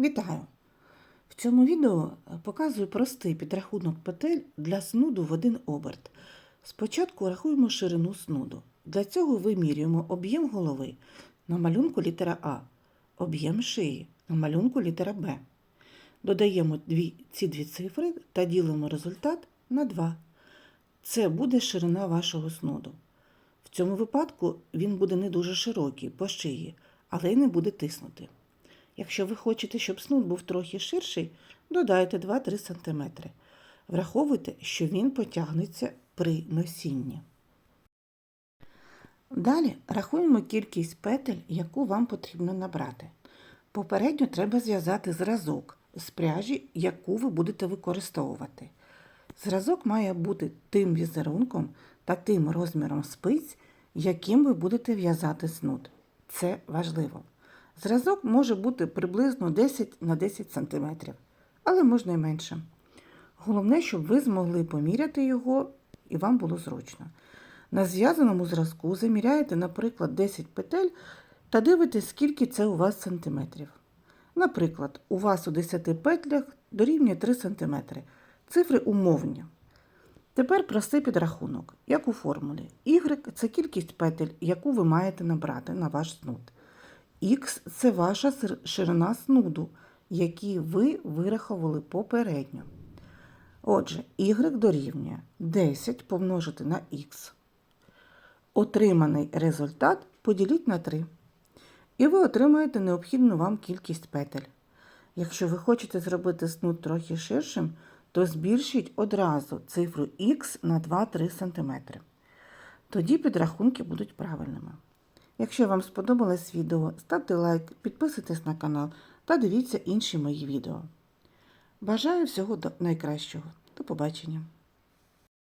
Вітаю! В цьому відео показую простий підрахунок петель для снуду в один оберт. Спочатку рахуємо ширину снуду. Для цього вимірюємо об'єм голови на малюнку літера А, об'єм шиї на малюнку літера Б. Додаємо дві, ці дві цифри та ділимо результат на 2. Це буде ширина вашого снуду. В цьому випадку він буде не дуже широкий по шиї, але й не буде тиснути. Якщо ви хочете, щоб снуд був трохи ширший, додайте 2-3 см. Враховуйте, що він потягнеться при носінні. Далі рахуємо кількість петель, яку вам потрібно набрати. Попередньо треба зв'язати зразок з пряжі, яку ви будете використовувати. Зразок має бути тим візерунком та тим розміром спиць, яким ви будете в'язати снуд. Це важливо. Зразок може бути приблизно 10 на 10 см, але можна й менше. Головне, щоб ви змогли поміряти його і вам було зручно. На зв'язаному зразку заміряєте, наприклад, 10 петель та дивитесь, скільки це у вас сантиметрів. Наприклад, у вас у 10 петлях дорівнює 3 см. Цифри умовні. Тепер простий підрахунок, як у формулі. Y – це кількість петель, яку ви маєте набрати на ваш снуд. Х – це ваша ширина снуду, який ви вирахували попередньо. Отже, y дорівнює 10 помножити на х. Отриманий результат поділіть на 3. І ви отримаєте необхідну вам кількість петель. Якщо ви хочете зробити снуд трохи ширшим, то збільшіть одразу цифру х на 2-3 см. Тоді підрахунки будуть правильними. Якщо вам сподобалось відео, ставте лайк, підписуйтесь на канал та дивіться інші мої відео. Бажаю всього найкращого. До побачення!